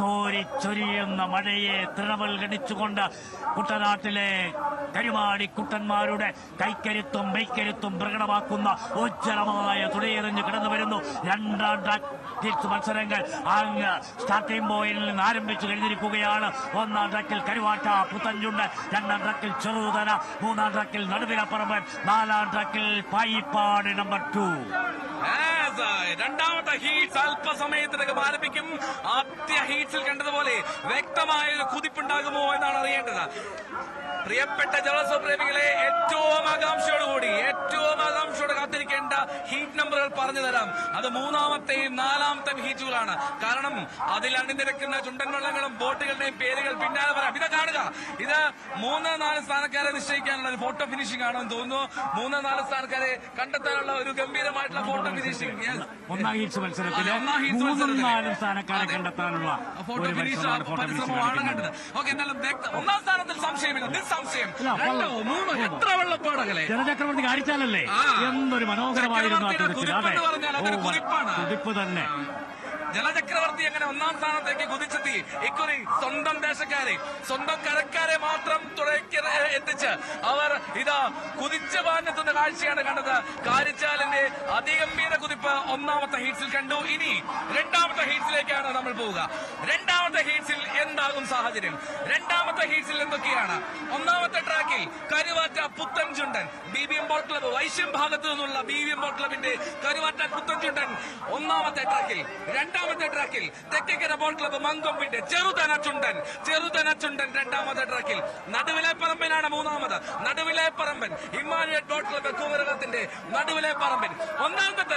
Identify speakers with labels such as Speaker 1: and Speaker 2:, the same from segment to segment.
Speaker 1: കോരിച്ചൊരിയുന്ന മഴയെ തൃണവൽ ഗണിച്ചുകൊണ്ട് കുട്ടനാട്ടിലെ കരുമാടി കുട്ടന്മാരുടെ കൈക്കരുത്തും മെയ്ക്കരുത്തും പ്രകടമാക്കുന്ന ഉജ്ജ്വലമായ തുണയെറിഞ്ഞ് കടന്നു വരുന്നു. രണ്ടാം ട്രാക്ക് മത്സരങ്ങൾ അങ്ങ് സ്റ്റാർട്ടിംഗ് പോയിന്റിൽ നിന്ന് ആരംഭിച്ചു കഴിഞ്ഞിരിക്കുകയാണ്. ഒന്നാം ട്രാക്കിൽ കരുവാട്ട പുത്തഞ്ചുണ്ട്. രണ്ടാം ട്രാക്കിൽ ചെറുതന മൂന്നാം ട്രാക്കിൽ നടുവിലപ്പറമ്പൻ നാലാം ട്രാക്കിൽ പായിപ്പാട് നമ്പർ ടു
Speaker 2: Yes, രണ്ടാമത്തെ ഹീറ്റ്സ് അല്പസമയത്തിനകം ആരംഭിക്കും. ആദ്യ ഹീറ്റ്സിൽ കണ്ടതുപോലെ വ്യക്തമായ ഒരു കുതിപ്പുണ്ടാകുമോ എന്നാണ് അറിയേണ്ടത്. പ്രിയപ്പെട്ട ജലസ്വ പ്രേമികളെ ഏറ്റവും ആകാംക്ഷയോടുകൂടി ഏറ്റവും ആകാംക്ഷയോടെ കാത്തിരിക്കേണ്ട ഹീറ്റ് നമ്പറുകൾ പറഞ്ഞു തരാം. അത് മൂന്നാമത്തെയും നാലാമത്തെയും ഹീറ്റുകളാണ് കാരണം അതിൽ അണിനിരക്കുന്ന ചുണ്ടൻ വള്ളങ്ങളും ബോട്ടുകളുടെയും പേരുകൾ പിന്നാലെ പറയാം. ഇത് കാണുക. ഇത് മൂന്ന് നാല് സ്ഥാനക്കാരെ നിശ്ചയിക്കാനുള്ള ഒരു ഫോട്ടോ ഫിനിഷിംഗ് ആണെന്ന് തോന്നുന്നു. മൂന്ന് നാല് സ്ഥാനക്കാരെ കണ്ടെത്താനുള്ള ഒരു ഗംഭീരമായിട്ടുള്ള ഫോട്ടോ ഫിനിഷിംഗ്
Speaker 1: ഒന്നാം ഹീറ്റ്സ്
Speaker 2: മത്സരത്തിൽ
Speaker 1: മൂന്നും നാലും സ്ഥാനക്കാരെ കണ്ടെത്താനുള്ള ഒരു മത്സരമാണ്
Speaker 2: പരിശ്രമമാണ് കണ്ടത്. ഓക്കെ എന്തായാലും ഒന്നാം സ്ഥാനത്തിൽ സംശയമില്ല. നിസ്സംശയം. രണ്ടോ. മൂന്നോ എത്ര വെള്ളപ്പാടകളെ
Speaker 1: ജനചക്രവർത്തി കാണിച്ചാലല്ലേ. എന്തൊരു മനോഹരമായിരുന്നു. കുതിപ്പ് തന്നെ.
Speaker 2: ജലചക്രവർത്തി എങ്ങനെ ഒന്നാം സ്ഥാനത്തേക്ക് കുതിച്ചെത്തി? ഇക്കുറി സ്വന്തം ദേശക്കാരെ സ്വന്തം കരക്കാരെ മാത്രം തുഴയ്ക്ക് എത്തിച്ച് അവർ ഇതാ കുതിച്ചു പാഞ്ഞെത്തുന്ന കാഴ്ചയാണ് കണ്ടത്. കാരിച്ചാലിന്റെ അതിഗംഭീര കുതിപ്പ് ഒന്നാമത്തെ ഹീറ്റ്സിൽ കണ്ടു. ഇനി രണ്ടാമത്തെ ഹീറ്റ്സിലേക്കാണ് നമ്മൾ പോവുക. രണ്ടാമത്തെ ഹീറ്റ്സിൽ എന്താകും സാഹചര്യം? രണ്ടാമത്തെ ഹീറ്റ്സിൽ എന്തൊക്കെയാണ്? ഒന്നാമത്തെ ട്രാക്കിൽ കരുവാറ്റ പുത്തൻ ചുണ്ടൻ B B M boat club Vaisyam ഭാഗത്ത് നിന്നുള്ള ബി ബി എം ബോൾ ക്ലബിന്റെ കരുവാറ്റ പുത്തൻ ചുണ്ടൻ ഒന്നാമത്തെ ട്രാക്കിൽ രണ്ടാമത്തെ ട്രാക്കിൽ തെക്കേക്കര ബോൾ ക്ലബ് മങ്കൊമ്പിന്റെ ചെറുതന ചുണ്ടൻ ചെറുതന ചുണ്ടൻ രണ്ടാമത്തെ ട്രാക്കിൽ നടുവിലെ പറമ്പനാണ് മൂന്നാമത് Naduvile Parampan. Emmanuel dot club കുമരകത്തിന്റെ Naduvile Paramban. ഒന്നാമത്തെ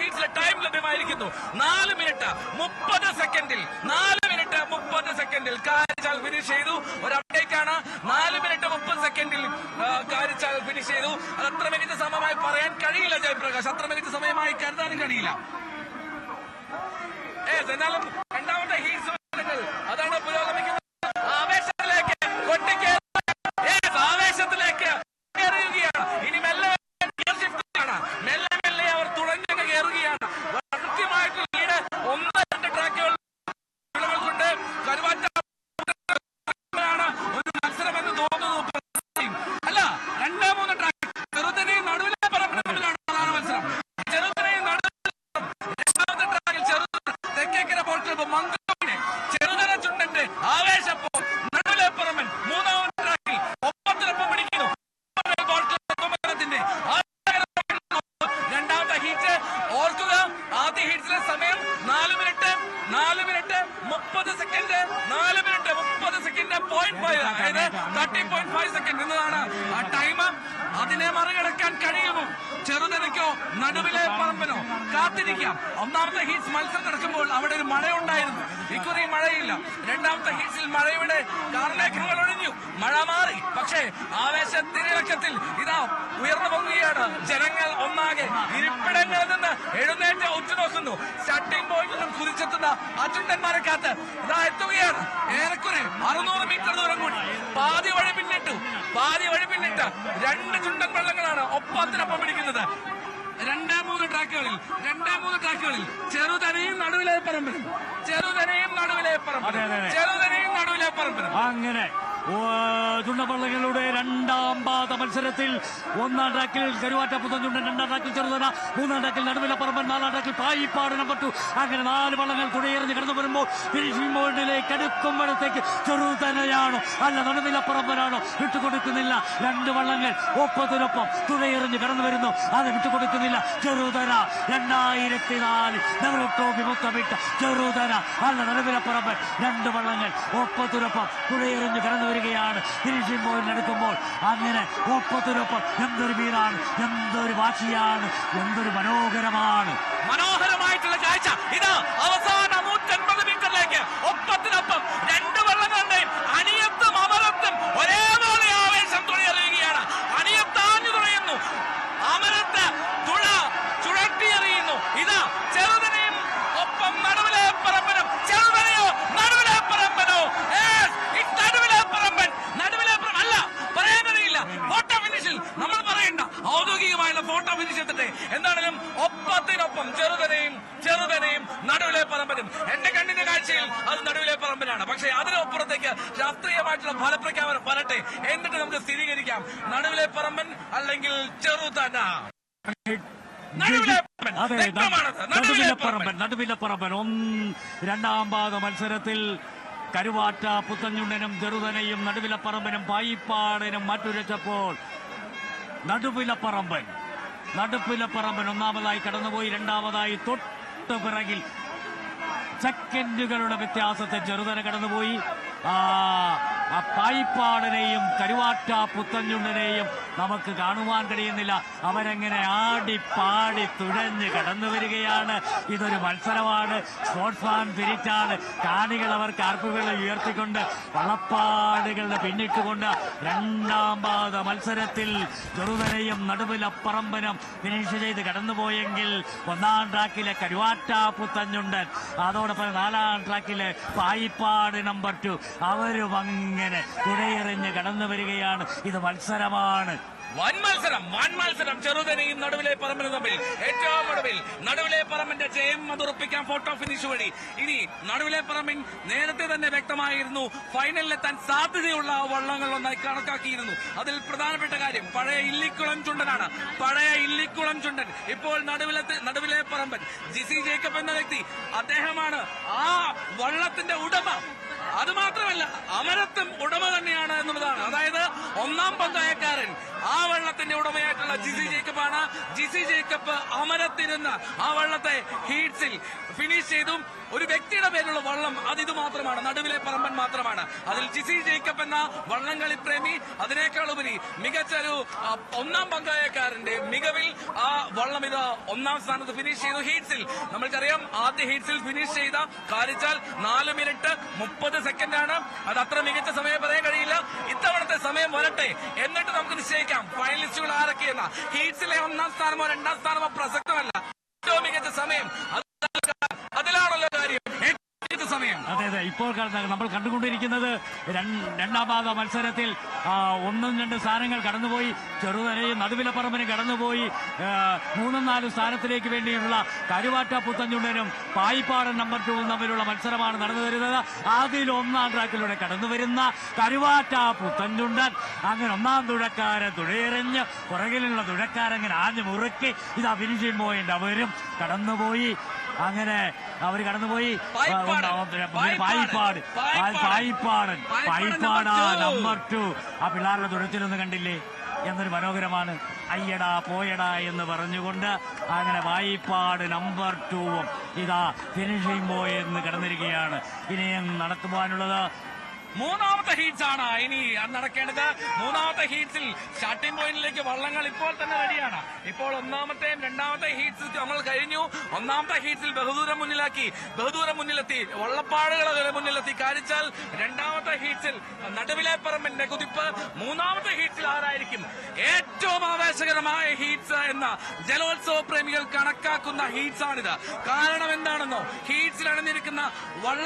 Speaker 2: ഹീറ്റ്സിലെ ടൈം ലഭ്യമായിരിക്കുന്നു. നാല് മിനിറ്റ് മുപ്പത് സെക്കൻഡിൽ നാല് മിനിറ്റ് മുപ്പത് സെക്കൻഡിൽ കാരിച്ചാൽ ഫിനിഷ് ചെയ്തു. ഒരു അപ്ഡേറ്റ് ആണ്. നാല് മിനിറ്റ് മുപ്പത് സെക്കൻഡിൽ കാരിച്ചാൽ ഫിനിഷ് ചെയ്തു. അത് അത്ര മിനിറ്റ് സമയമായി പറയാൻ കഴിയില്ല ജയപ്രകാശ്. അത്ര മികച്ച സമയമായി കരുതാനും കഴിയില്ല. ഏ എന്നാലും ആദ്യ ഹീറ്റ്സിലെ സമയം. നാല് മിനിറ്റ് നാല് മിനിറ്റ് മുപ്പത് സെക്കൻഡ് നാല് മിനിറ്റ് മുപ്പത് സെക്കൻഡ് പോയിന്റ് ഫൈവ് അതായത് തേർട്ടി പോയിന്റ് ഫൈവ് സെക്കൻഡ് എന്നതാണ് ആ ടൈം അതിനെ മറികടക്കാൻ കഴിയുമോ? ചെറുതനയ്ക്കോ നടുവിലെ പറമ്പനോ? കാത്തിരിക്കാം. ഒന്നാമത്തെ ഹീറ്റ്സ് മത്സരം നടക്കുമ്പോൾ അവിടെ ഒരു മഴയുണ്ടായിരുന്നു. ഇക്കുറി മഴയില്ല. രണ്ടാമത്തെ ഹീറ്റ്സിൽ മഴയുടെ കാർമേഘങ്ങൾ ഒഴിഞ്ഞു. മഴ മാറി. പക്ഷേ ആവേശ തിരലക്കത്തിൽ ഇതാ ഉയർന്നു പൊങ്ങുകയാണ് ജനങ്ങൾ ഒന്നാകെ. ഇരിപ്പിടങ്ങളിൽ നിന്ന് എഴുന്നേറ്റ് ഉറ്റുനോക്കുന്നു സ്റ്റാർട്ടിംഗ് പോയിന്റിൽ നിന്നും കുതിച്ചെത്തുന്ന അച്യുതന്മാരെ കാത്ത്. ഇതാ എത്തുകയാണ്. ഏറെക്കുറെ അറുന്നൂറ് മീറ്റർ ദൂരം കൂടി. പാതി വഴി പിന്നിട്ടു. പാതി വഴി പിന്നിട്ട് രണ്ട് ചുണ്ടൻ വെള്ളങ്ങളാണ് ഒപ്പത്തിനൊപ്പം പിടിക്കുന്നത്. രണ്ടേ മൂന്ന് ട്രാക്കുകളിൽ രണ്ടേ മൂന്ന് ട്രാക്കുകളിൽ ചെറുതനയും നടുവിലെ പറമ്പിലും ചെറുതനയും നടുവിലെ പറമ്പിലും. ചെറുതനയും നടുവിലെ പറമ്പിലും
Speaker 1: അങ്ങനെ. ചുണ്ടപ്പള്ളകളുടെ രണ്ടാം പാത മത്സരത്തിൽ ഒന്നാം ട്രാക്കിൽ കരുവാറ്റ പുത്തൻചുണ്ടൻ രണ്ടാം ട്രാക്കിൽ ചെറുതന മൂന്നാം ട്രാക്കിൽ നടുവിലപ്പറമ്പൻ നാലാം ട്രാക്കിൽ പായിപ്പാട് നമ്പർ ടു അങ്ങനെ നാല് വള്ളങ്ങൾ കുടിയേറിഞ്ഞ് കടന്നു വരുമ്പോൾ ഫിനിഷിംഗ് ബോർഡിലേക്ക് അടുക്കുമ്പോഴത്തേക്ക് ചെറുതനയാണോ അല്ല നടുവിലപ്പറമ്പനാണോ വിട്ടുകൊടുക്കുന്നില്ല. രണ്ട് വള്ളങ്ങൾ ഒപ്പത്തിനൊപ്പം തുഴയെറിഞ്ഞ് കടന്നു വരുന്നു. അത് വിട്ടുകൊടുക്കുന്നില്ല. ചെറുതന രണ്ടായിരത്തി നാല് നെഹ്റു ട്രോഫി മുത്തമിട്ട ചെറുതന. അല്ല നടുവിലപ്പറമ്പൻ രണ്ട് വള്ളങ്ങൾ ഒപ്പത്തിനൊപ്പം തുഴയെറിഞ്ഞ് കടന്നു വരികയാണ്. ഫിനിഷിംഗ് പോയിന്റ് എടുക്കുമ്പോൾ അങ്ങനെ ഒപ്പത്തിനൊപ്പം എന്തൊരു വീരാണ് എന്തൊരു വാശിയാണ് എന്തൊരു മനോഹരമാണ്.
Speaker 2: മനോഹരമായിട്ടുള്ള കാഴ്ച. ഇതാ അവസാന നൂറ്റൻപത് മീറ്ററിലേക്ക് ഒപ്പത്തിനൊപ്പം രണ്ട് വള്ളങ്ങളുടെയും അണിയത്തും അമരത്തും ഒരേപോലെ ആവേശം തുഴയെറിയുകയാണ് അണിയത്താഞ്ഞു തുഴയുന്നു അമരത്ത് തുഴ ചുഴട്ടിയെറിയുന്നു ഇതാ ചെറുതനെയും ഒപ്പം നടുവിലെ പറമ്പനും ചെറുതനെയോ നടുവിലെ പറമ്പനോ Yes, it's നടുവിലെ പറമ്പൻ നടുവിലെ പറമ്പൻ അല്ല പറയാനറിയില്ല ഫോട്ടോ ഫിനിഷിൽ നമ്മൾ പറയണ്ട ഔദ്യോഗികമായുള്ള ഫോട്ടോ ഫിനിഷ് എത്തട്ടെ എന്താണെങ്കിലും ഒപ്പത്തിനൊപ്പം ചെറുതനെയും ചെറുതനെയും നടുവിലെ പറമ്പനും പറമ്പിനാണ് പക്ഷേ അതിനപ്പുറത്തേക്ക് ശാസ്ത്രീയമായിട്ടുള്ള ഫലപ്രഖ്യാപനം വരട്ടെ എന്നിട്ട് നമുക്ക് സ്ഥിരീകരിക്കാം. നടുവിലെ പറമ്പൻ അല്ലെങ്കിൽ ചെറുതന.
Speaker 1: അതെ നടുവിലപ്പറമ്പൻ നടുവിലപ്പറമ്പൻ ഒന്ന് രണ്ടാം പാദ മത്സരത്തിൽ കരുവാറ്റ പുത്തഞ്ഞുണ്ടനും ചെറുതനയും നടുവിലപ്പറമ്പനും പായിപ്പാടനും മാറ്റുരച്ചപ്പോൾ നടുവിലപ്പറമ്പൻ നടുപ്പിലപ്പറമ്പൻ ഒന്നാമതായി കടന്നുപോയി. രണ്ടാമതായി തൊട്ട് പിറകിൽ സെക്കൻഡുകളുടെ വ്യത്യാസത്തെ ചെറുതന കടന്നുപോയി. ആ ആ പായിപ്പാടനെയും കരുവാറ്റ പുത്തഞ്ഞുണ്ണനെയും നമുക്ക് കാണുവാൻ കഴിയുന്നില്ല. അവരെങ്ങനെ പാടി തുഴഞ്ഞ് കടന്നു വരികയാണ്. ഇതൊരു മത്സരമാണ്. സ്പോർട്സ് ഫാൻ തിരിച്ചാണ് കാണികൾ അവർ കാർപ്പുകളെ ഉയർത്തിക്കൊണ്ട് വളപ്പാടുകളുടെ പിന്നിട്ടുകൊണ്ട് രണ്ടാം പാദ മത്സരത്തിൽ ചെറുതനയും നടുവിലപ്പറമ്പനും ഫിനിഷ് ചെയ്ത് കടന്നുപോയെങ്കിൽ ഒന്നാം ട്രാക്കിലെ കരുവാറ്റ പുത്തഞ്ഞുണ്ടൻ അതോടൊപ്പം നാലാം ട്രാക്കിലെ പായിപ്പാട് നമ്പർ ടു അവരും അങ്ങനെ തുഴയെറിഞ്ഞ് കടന്നു വരികയാണ് ഇത് മത്സരമാണ്.
Speaker 2: വൻ മത്സരം വൻ മത്സരം. ചെറുതനെയും നടുവിലെ പറമ്പിനും തമ്മിൽ. ഏറ്റവും ഒടുവിൽ നടുവിലെ പറമ്പിന്റെ ജയം അത് ഉറപ്പിക്കാൻ ഫോട്ടോ ഫിനിഷ് വഴി. ഇനി നടുവിലെ പറമ്പിൻ നേരത്തെ തന്നെ വ്യക്തമായിരുന്നു ഫൈനലിലെത്താൻ സാധ്യതയുള്ള വള്ളങ്ങൾ ഒന്നായി കണക്കാക്കിയിരുന്നു. അതിൽ പ്രധാനപ്പെട്ട കാര്യം പഴയ ഇല്ലിക്കുളം ചുണ്ടനാണ്. പഴയ ഇല്ലിക്കുളം ചുണ്ടൻ. ഇപ്പോൾ നടുവിലെ നടുവിലെ പറമ്പൻ ജിസി ജേക്കബ് എന്ന വ്യക്തി അദ്ദേഹമാണ് ആ വള്ളത്തിന്റെ ഉടമ. അത് മാത്രമല്ല അമരത്വം ഉടമ തന്നെയാണ് എന്നുള്ളതാണ്. അതായത് ഒന്നാം പന്തായക്കാരൻ ആ വെള്ളത്തിന്റെ ഉടമയായിട്ടുള്ള ജിസി ജേക്കബാണ്. ജിസി ജേക്കബ് അമരത്തിരുന്ന് ആ വെള്ളത്തെ ഹീറ്റ്സിൽ ഫിനിഷ് ചെയ്തും. ഒരു വ്യക്തിയുടെ പേരിലുള്ള വള്ളം അത് ഇത് മാത്രമാണ്. നടുവിലെ പറമ്പൻ മാത്രമാണ്. അതിൽ ജിസി ജേക്കബ് എന്ന വള്ളംകളി പ്രേമി. അതിനേക്കാൾ ഉപരി മികച്ച ഒരു ഒന്നാം പങ്കായക്കാരന്റെ മികവിൽ ആ വള്ളം ഇത് ഒന്നാം സ്ഥാനത്ത് ഫിനിഷ് ചെയ്തു. ഹീറ്റ്സിൽ നമ്മൾക്കറിയാം ആദ്യ ഹീറ്റ്സിൽ ഫിനിഷ് ചെയ്ത കാരിച്ചാൽ നാല് മിനിറ്റ് മുപ്പത് സെക്കൻഡാണ് അത് അത്ര മികച്ച സമയം പറയാൻ കഴിയില്ല. ഇത്തവണത്തെ സമയം വരട്ടെ. എന്നിട്ട് നമുക്ക് നിശ്ചയിക്കാം. ഫൈനലിസ്റ്റുകൾ ആരൊക്കെയെന്ന ഹീറ്റ്സിലെ ഒന്നാം സ്ഥാനമോ രണ്ടാം സ്ഥാനമോ പ്രസക്തമല്ല. ഏറ്റവും മികച്ച സമയം.
Speaker 1: ഇപ്പോൾ നമ്മൾ കണ്ടുകൊണ്ടിരിക്കുന്നത് രൺ- രണ്ടാം പാദ മത്സരത്തിൽ ഒന്നും രണ്ട് സ്ഥാനങ്ങൾ കടന്നുപോയി. ചെറുതരയും നടുവിലപ്പറമ്പിനും കടന്നുപോയി. മൂന്നും നാലും സ്ഥാനത്തിലേക്ക് വേണ്ടിയുള്ള കരുവാറ്റ പുത്തഞ്ചുണ്ടനും പായിപ്പാടൻ നമ്പർ ടൂവും തമ്മിലുള്ള മത്സരമാണ് നടന്നു വരുന്നത്. അതിൽ ഒന്നാം ട്രാക്കിലൂടെ കടന്നു വരുന്ന കരുവാറ്റ പുത്തഞ്ചുണ്ടൻ അങ്ങനെ ഒന്നാം തുഴക്കാരൻ തുഴയെറിഞ്ഞ് പുറകിലുള്ള തുഴക്കാരങ്ങനെ ആഞ്ഞു മുറുക്കി. ഇതാ ഫിനിഷിംഗ് പോയിന്റ് അവരും കടന്നുപോയി. അങ്ങനെ അവർ കടന്നുപോയി.
Speaker 2: പായിപ്പാട്.
Speaker 1: പായിപ്പാട് പായിപ്പാട്
Speaker 2: പായിപ്പാട്.
Speaker 1: പായിപ്പാടൻ പായിപ്പാടാ നമ്പർ ടു ആ പിള്ളേരുടെ ദുരത്തിലൊന്നും കണ്ടില്ലേ? എന്നൊരു മനോഹരമാണ്. അയ്യടാ പോയടാ എന്ന് പറഞ്ഞുകൊണ്ട് അങ്ങനെ വായിപ്പാട് നമ്പർ ടൂവും ഇതാ ഫിനിഷിംഗ് ബോയ് എന്ന് കിടന്നിരിക്കുകയാണ്. ഇനിയും നടക്കുവാനുള്ളത്
Speaker 2: മൂന്നാമത്തെ ഹീറ്റ്സ് ആണ് ഇനി നടക്കേണ്ടത്. മൂന്നാമത്തെ ഹീറ്റ്സിൽ സ്റ്റാർട്ടിംഗ് പോയിന്റിലേക്ക് വള്ളങ്ങൾ ഇപ്പോൾ തന്നെ റെഡിയാണ് ഇപ്പോൾ ഒന്നാമത്തെയും രണ്ടാമത്തെ ഹീറ്റ്സ് നമ്മൾ കഴിഞ്ഞു. ഒന്നാമത്തെ ഹീറ്റ്സിൽ ബഹുദൂരം മുന്നിലാക്കി. ബഹുദൂരം മുന്നിലെത്തി. വള്ളപ്പാടുകൾ മുന്നിലെത്തി. കാരിച്ചാൽ രണ്ടാമത്തെ ഹീറ്റ്സിൽ നടുവിലെ പറമ്പിന്റെ കുതിപ്പ്. മൂന്നാമത്തെ ഹീറ്റ്സിൽ ആരായിരിക്കും? ഏറ്റവും ആവേശകരമായ ഹീറ്റ്സ് എന്ന ജലോത്സവ പ്രേമികൾ കണക്കാക്കുന്ന ഹീറ്റ്സ് ആണിത് കാരണം എന്താണെന്നോ? ഹീറ്റ്സിൽ അണിഞ്ഞിരിക്കുന്ന വള്ളങ്ങൾ